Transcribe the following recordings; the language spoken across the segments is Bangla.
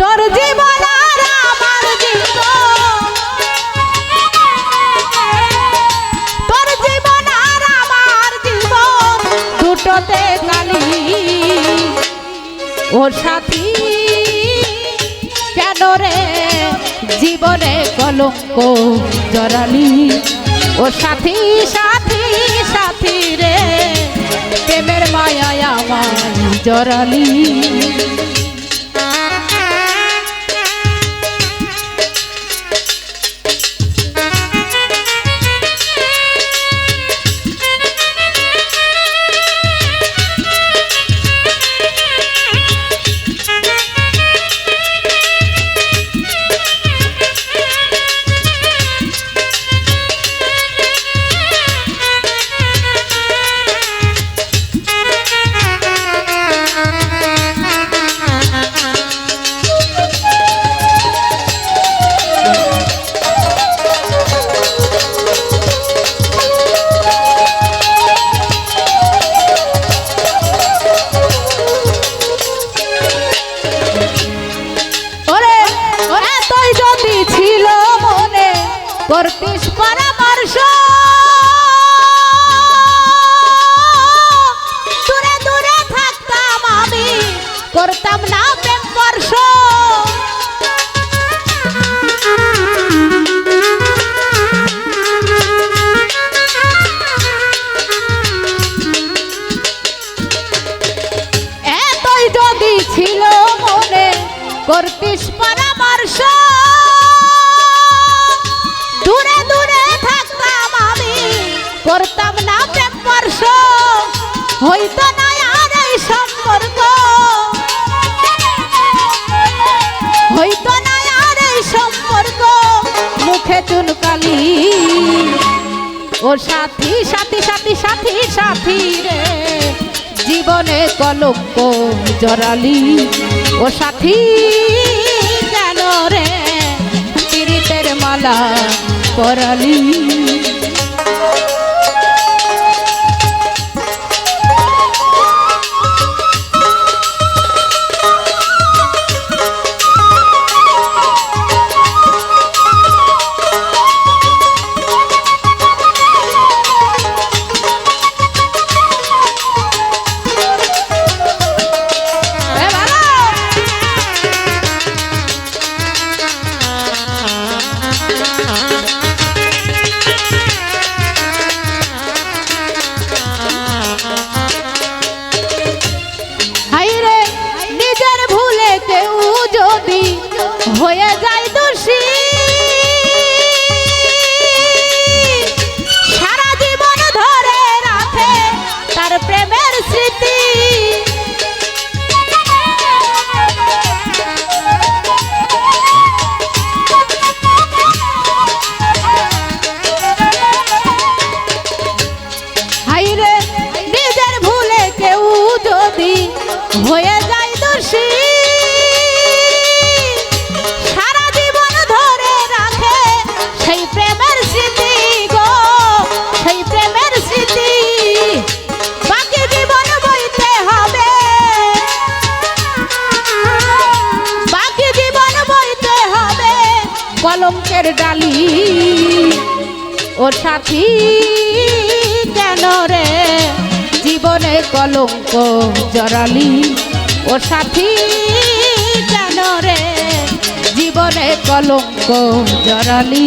তোর জীবন আর ওর সাথী, কেন রে জীবনে কলঙ্ক জড়ালি? ও সাথী সাথী সাথী রে, প্রেমের মায়ায় আমার জড়ালি। হইতো না আর এই সম্পর্ক। হইতো না আর এই সম্পর্ক। মুখে চুনকালি ও সাথী সাথী সাথী সাথী সাথী রে। জীবনে কলঙ্ক জড়ালি। ও সাথী, কেন রে? পীড়িতের মালা পরালি। হয়ে যায় দোষী। সারা জীবন ধরে রাখে তার প্রেমের স্মৃতি। নিজের ভুলে কেউ যদি হয়ে যায় দোষী। কলঙ্কের ডালি। ওর সাথী, কেন রে জীবনে কলঙ্ক জড়ালি? ওর সাথী, কেন রে জীবনে কলঙ্ক জড়ালি?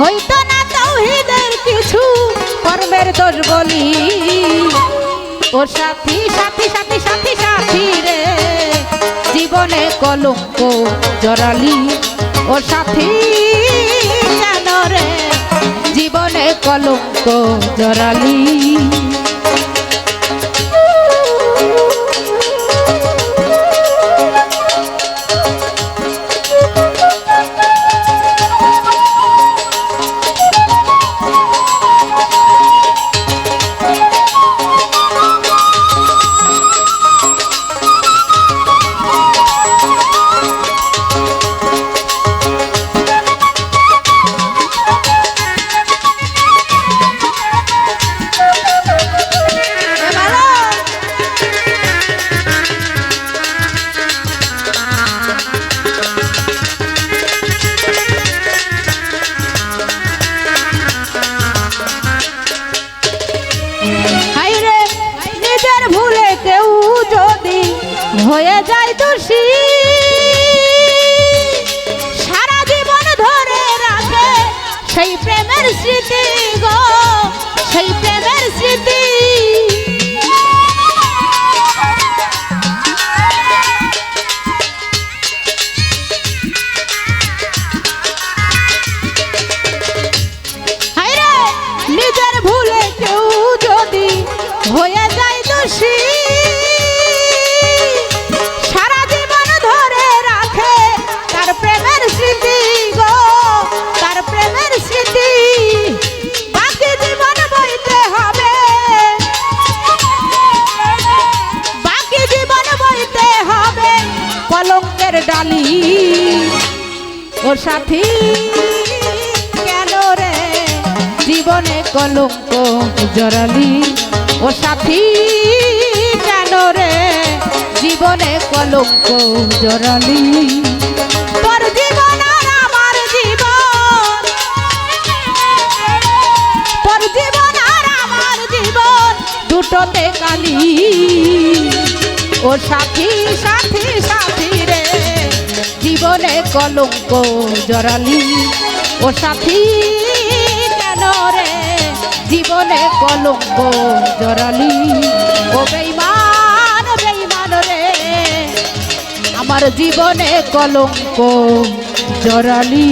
হইতো না তৌহিদের কিছু, কর্মের দোষ বলি। ও সাথী সাথী সাথী সাথী সাথী রে, জীবনে কলঙ্ক জড়ালি। ও সাথী, কেন রে, জীবনে কলঙ্ক জড়ালি? হয়ে যায় দোষী। সারা জীবন ধরে রাখে তার প্রেমের স্মৃতি গো, তার প্রেমের স্মৃতি। বাকি জীবন বইতে হবে। বাকি জীবন বইতে হবে কলঙ্কের ডালি। ও সাথী, কেন রে? জীবনে কলঙ্ক জড়ালি। ও সাথী কেন রে, জীবনে কলঙ্ক জড়ালি। তোর জীবন আর আমার জীবন। তোর জীবন আর আমার জীবন দুটোতে কালি। ও সাথী সাথী সাথী রে, জীবনে কলঙ্ক জড়ালি। ও সাথী জীবনে কলঙ্ক জড়ালি। ও বেইমান বেইমান রে আমার জীবনে কলঙ্ক জড়ালি।